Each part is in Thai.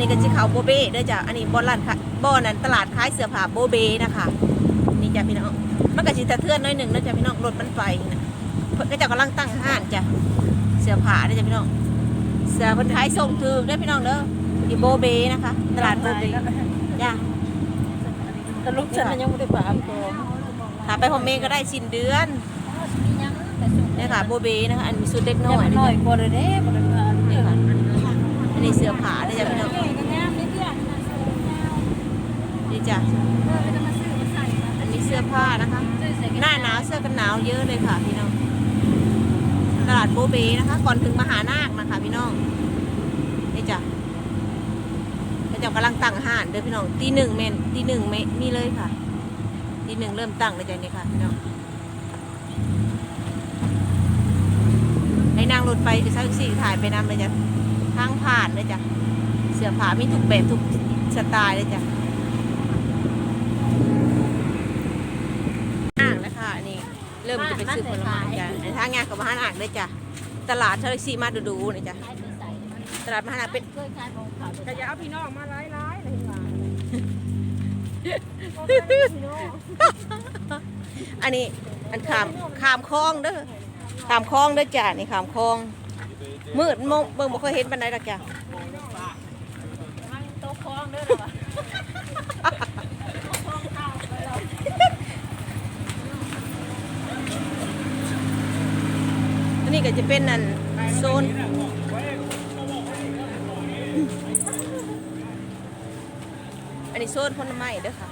นี้ก็จะเขาโบเบ้เด้อจ้ะอันนี้บอลร้านขายบอลนั้นตลาดขายเสื้อผ้าโบเบ้นะคะนี่จ้ะพี่น้องมันก็สิสะเทือนน้อยหนึ่งนะจ้ะพี่น้องรถมันไปนะเพิ่นก็จะกำลังตั้งห้านจ้ะเสื้อผ้าเด้อจ้ะพี่น้องเสื้อเพิ่นขายส่งถึงเด้อพี่น้องเด้อที่โบเบ้นะคะ ตลาดโบเบ้จ้ะแต่ลูกฉันยังไม่ได้ปากตัวถามไปผมเองก็ได้สิ้นเดือนเนี่ยค่ะโบเบ้นะคะอันมีสุดเล็กน้น้ออยยนะน้อยจ๊ะกว่าเลยเด้บ่ได้มานี่ค่ะ อันนี้เสื้อผ้าเด้จ้ะพี่น้องนี่จ้ะอันนี้เสื้อผ้านะคะ หน้าหนาวเสื้อกันหนาวเยอะเลยค่ะพี่น้อง ตลาดโบเบนะคะ ก่อนถึงมหานาคนะคะพี่น้อง นี่จ้ะพระเจ้ากำลังตั้งห้านเด้อพี่น้อง ตีหนึ่งเมนตีหนึ่งเมมีเลยค่ะ ตีหนึ่งเริ่มตั้งเลยจ้ะนี่ค่ะพี่น้องให้นั่งรถไปจะใช้สี่ถ่ายไปนำเลยจ้ะ ทางผ่านเลยจ้ะ เสื้อผ้ามีทุกแบบทุกสไตล์เลยจ้ะอ่างแล้วค่ะอันนี้เริ่มจะไปซื้อผลไม้จ้ะในทางงานกับมหาอ่างเลยจ้ะ ตลาดเทอร์ซีมาดูดูๆนี่จ้ะ ตลาดมหาอ่างเป็นเคยขยของเขาขยะพี่น้องมาร้ายร้ายๆเลยว่าอันนี้อันขามขามคลองเด้อขามคลองเด้อจ้ะนี่ขามคลอง มืดมองเบิ่งบ่เคยเห็นบันไดดอกจ้ะโต๊ะคล้องเด้อล่ะอันนี้ก็จะเป็นนั่นโซนอันนี้โซนผลไม้เด้อค่ะ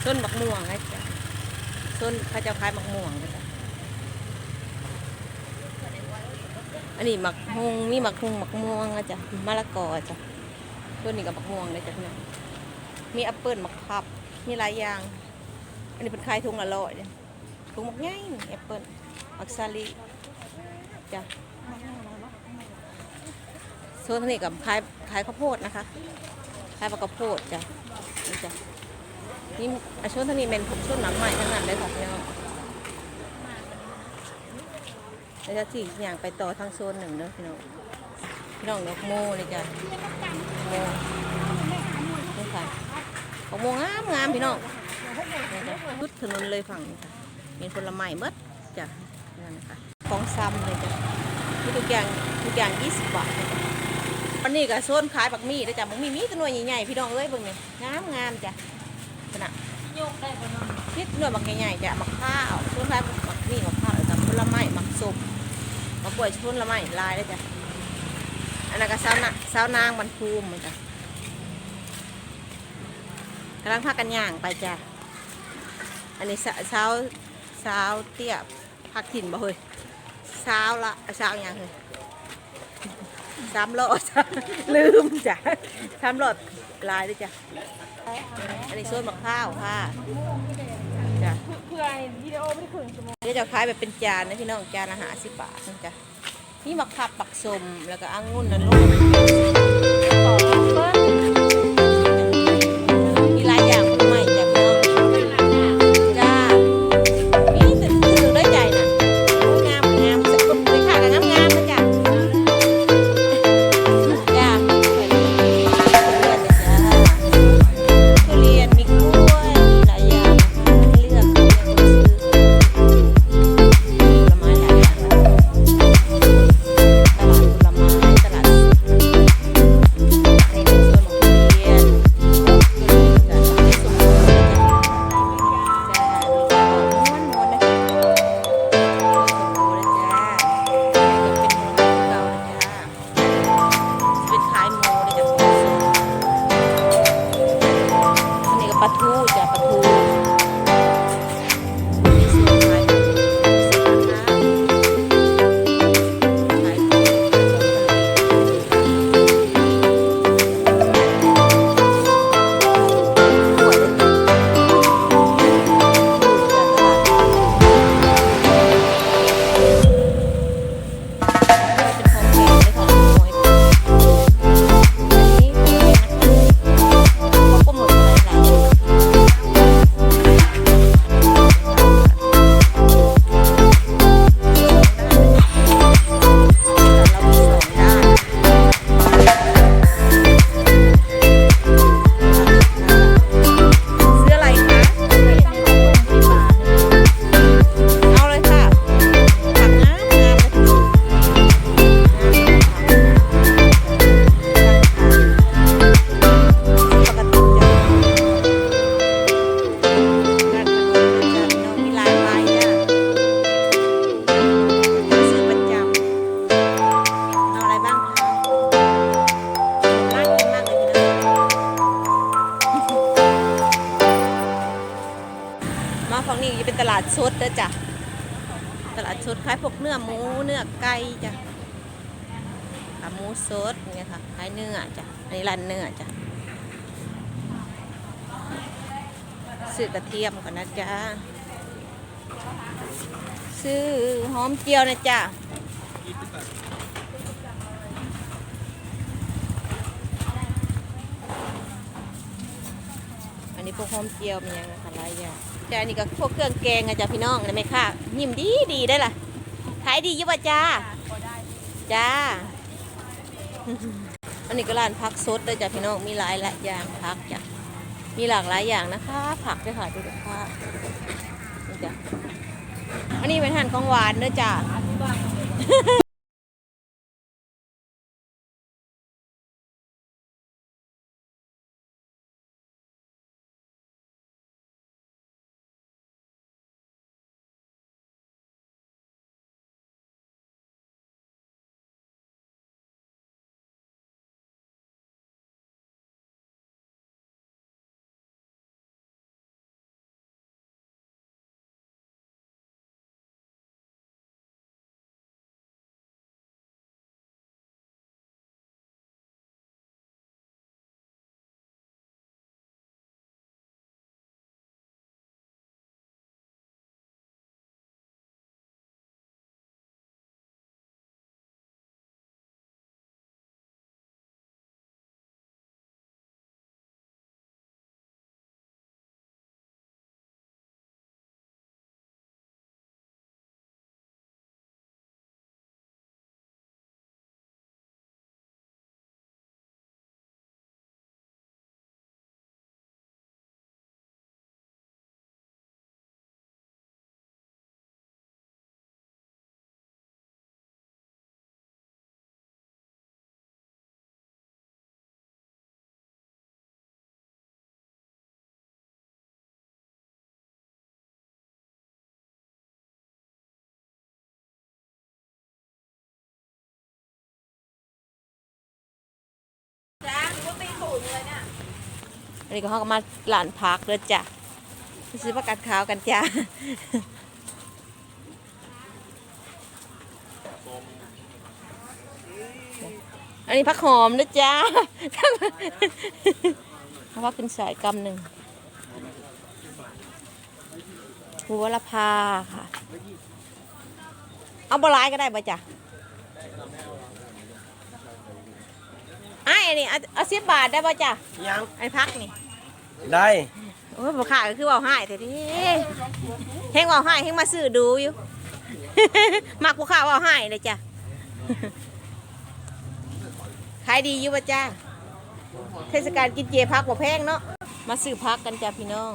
โซนบักม่วงนะจ๊ะโซนเขาเจะขายบักม่วงนะจ๊ะ อันนี้หมักฮงมีหมักฮงหมักม่วงนะจ๊ะมะละกอจ้ะตัวนี้กับบักม่วงเลยจ้ะพี่น้องมีแอปเปิลหมักพับ มีหลายอย่าง อันนี้เป็นขายถุงละร้อยเลยถุงหมักง่ายแอปเปิลหมักซาลีจ้ะโซนนี้กับขายขายข้าวโพดนะคะขายบักข้าวโพดจ้ะนี่จ้ะนี่อาช่วงนี้เป็นช่วงหนังใหม่ทั้งนั้นเลยค่ะพี่น้อง แล้วจะที่อย่างไปต่อทางโซนหนึ่งเด้อพี่น้องพี่น้องดอกโมเลยจ้ะโมนี่ค่ะดอกโมงามงามพี่น้องนี่จ้ะทุดถนนเลยฝั่งนี้ค่ะเป็นผลไม้เมดจ้ะนั่นนะคะของซ้ำเลยจ้ะทุกอย่างทุกอย่าง20บาทเลยจ้ะวันนี้ก็โซนขายบักมี่เลยจ้ะบักมี่มีตัวหน่วยใหญ่ๆพี่น้องเอ้ยเบิ่งนี่งามงามจ้ะขนาดโยกได้บ่เนาะนิดหน่วยบักใหญ่ๆจะมักข้าวช่วงท้ายมักนี่มักข้าวแล้วกับผลไม้มักสุก มักกล้วยผละไม้ลายเลยจ้ะอันนั้นก็สาวนะสาวนางบรรพูมเหมือนกันกำลังพากันย่างไปจ้ะอันนี้สาสาวสาวเตี้ยพักถิ่นบ่เฮ้ยสาวละสาวอย่างเฮ้ยสามโลอจ้ะลืมจ้ะสามโลอลายเลยจ้ะอันนี้ส่วนมะพร้าวค่ะ พื่อวิดีโอไม่ถึงชั่วโมงเดี๋ยวจะขายแบบเป็นจานนะพี่น้องจานละห้าสิบบาทนะจ๊ะนี่มะขับปักสมแล้วก็อ่างุ่นนะลูก dapat ลาดสดเด้อจ้ะตลาดสดขายพวกเนื้อหมูเนื้อไก่จ้ะขาหมูสดเนี่ยค่ะขายเนื้อจ้ะอันนี้ร้านเนื้อจ้ะซื้อกระเทียมก่อนนะจ๊ะซื้อหอมเจียวนะจ๊ะอันนี้พวกหอมเจียวมียังหลายอย่าง จ้ะอันนี้ก็พวกเครื่องแกงอะจ้ะพี่น้องนะแม่ค่ะยิ้มดีดีได้ล่ะขายดีอยี่ป่จ้าพอได้จ้า อันนี้ก็ร้านพักสดเลยจ้ะพี่น้องมีหลายหลายอย่างพักจ้ะมีหลากหลายอย่างนะคะ ผักด้วยค่ะดูดูค่ะนี่จ้ะอันนี้เป็นอาหารของหวานเด้อจ้ะ อธิบายอันนี้ก็เขาก็มาร้านพักเลยจ้ะไปซื้อผักกาดขาวกันจ้ะอันนี้ผักหอมนะจ้าเพราะว่าเป็นสายกำหนึ่งหัวละพาค่ะ เอาบหลายก็ได้ป่ะจ้ะไอ้อันนี้เอาเอาสิบบาทได้ป่ะจ้ะยังไอ้พักนี่ ได้โอ้ยบ่ขาก็คือเว่าให้แต่ที่เฮงเว่าให้เฮงมาซื้อดูอยู่ มักบ่ขาเว่าให้เลยจ้ะ ขายดีอยู่ป่ะจ้า เทศกาลกินเจพักบ่แพงเนาะ มาซื้อพักกันจ้ะพี่น้อง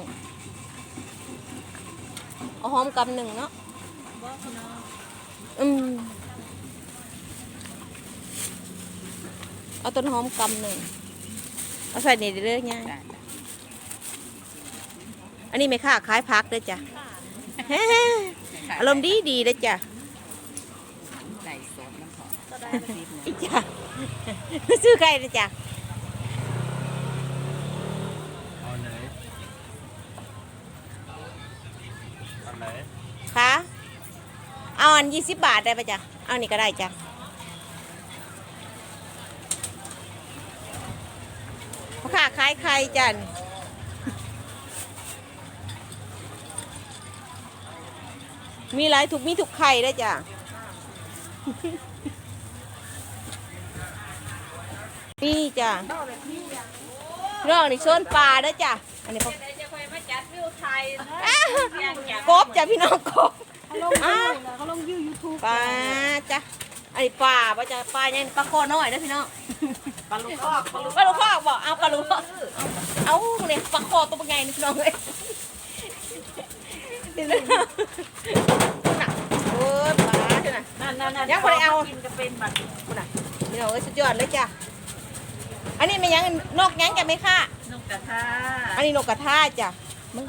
เอาหอมกำหนึ่งเนาะอืมเอาต้นหอมกำหนึ่ง เอาใส่นี่เรื่อยๆง่าย นนี้ไม่ค่าขายพักเด้อจ้ะอารมณ์ดีดีเลยจ้ะใส่ซอสน้ำหอมก็ได้สิบอีจ้ะซื้อใครเลยจ้ะเอาไหนอันไหนคะเอาอันยี่สิบบาทได้ปะจ้ะเอานี่ก็ได้จ้ะพ่อค้าขายไข่จ้ะนี่ มีหลายถูกมีถูกไข่ได้จ้ะนี่จ้ะเรื่องนี่ชนปลาเด้อจ้ะ อันนี้พ่อจะคอยมาจัดวิวไทยอ้าวกบจ้ะพี่น้องกบเขาลงยูเขาลงยูยูทูบปลาจ้ะอันนี้ปลาปลาจ้ะปลาเนี่ยปลาคอน้อยนะพี่น้องปลาลูกคอกปลาลูกปลาลูกคอกบอกเอาปลาลูกคอกเอาเนี่ยปลาคอตัวเป็นไงนี่พี่น้องเอ้ย นี่นะน่ะโอ้ยปลาจ้ะน่ะ นั่นนั่นนั่นยังบ่ได้เอา กินก็เป็นแบบน่ะพี่น้องเอ้สุดยอดเลยจ้ะอันนี้ไม่ยังนกยังแกไหมค่ะ นกกระทาอันนี้นกกระทาจ้ะมัน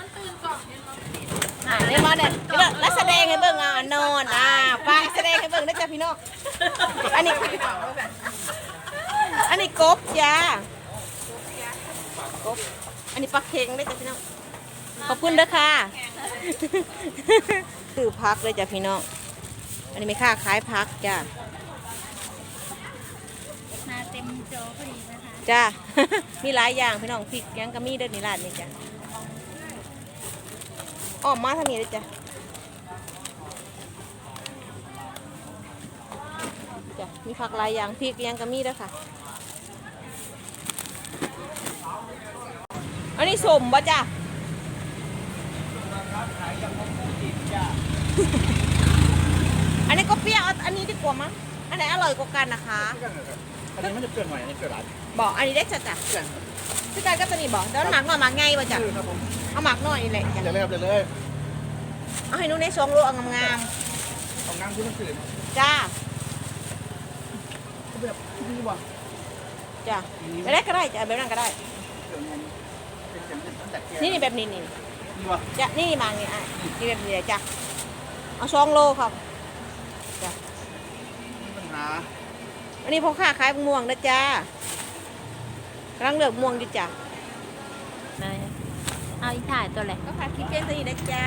อ่าเนี่ยมาเนี่ยเดี๋ยวแล้วแสดงให้เบิ่งอะนอนอ่าปลาแสดงให้เบิ่งนะจ้ะพี่น้องอันนี้ อันนี้กบจ้ากบอันนี้ปลาเค็งได้จ้ะพี่น้องขอบคุณเด้อค่ะ ซื้อพักเลยจ้ะพี่น้อง อันนี้ไม่ค่าขายพักจ้ะ มาเต็มโจอพอดีนะคะจ้า มีหลายอย่างพี่น้องพริกยังก็มีเด้อนี่ร้านนี่จ้ะอ้อมมาทางนี้เลยจ้ะจ้ะ มีผักหลายอย่างพริกยังก็มีเด้อค่ะ อันนี้สมบ่จ้ะ อันนี้ก็เปรี้ยวเอาอันนี้ดีกว่ามั้ง อันไหนอร่อยกว่ากันนะคะ อันนี้มันจะเปลี่ยนใหม่อันนี้เปลี่ยนหลายบอกอันนี้ได้จ้ะจ้ะเปลี่ยนพี่กายก็จะนี่บอกเดี๋ยวหมักหน่อยหมักไงวะจ้ะครับผมเอาหมักหน่อยนี่แหละจ้ะเดี๋ยวเลยครับเดี๋ยวเลยเอาให้หนุ้ในซองโลเอางามเอางานที่มันตื่นๆจ้าแบบนี้ว่ะจ้ะไปได้ก็ได้จ้ะแบบนั้นก็ได้ เดี๋ยวมันเป็นเสียงตั้งแต่แก่นี่นี่แบบนี้นี่ นี่ว่ะจ้ะนี่นี่มานี่อะนี่แบบนี้เลยจ้ะเอาซองโลครับจ้ะมีปัญหาอันนี้พ่อค้าขายม่วงนะจ้ากำลังเลือกม่วงอยู่จ้ะเอาอีกถ่ายตัวแหละก็ฝากคลิปเพื่อนตัวนี้นะจ้า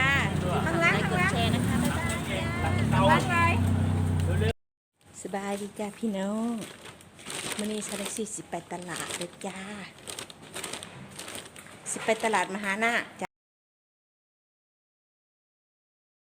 ข้างล่างไลค์ข้างกดล่างแชร์นะคะบ๊ายบายเตาบ๊ายบายสบายดีจ้าพี่น้องมื่อนี้ฉันได้สิสิไปตลาดเลยจ้าสิไปตลาดมหานาคจ้ะ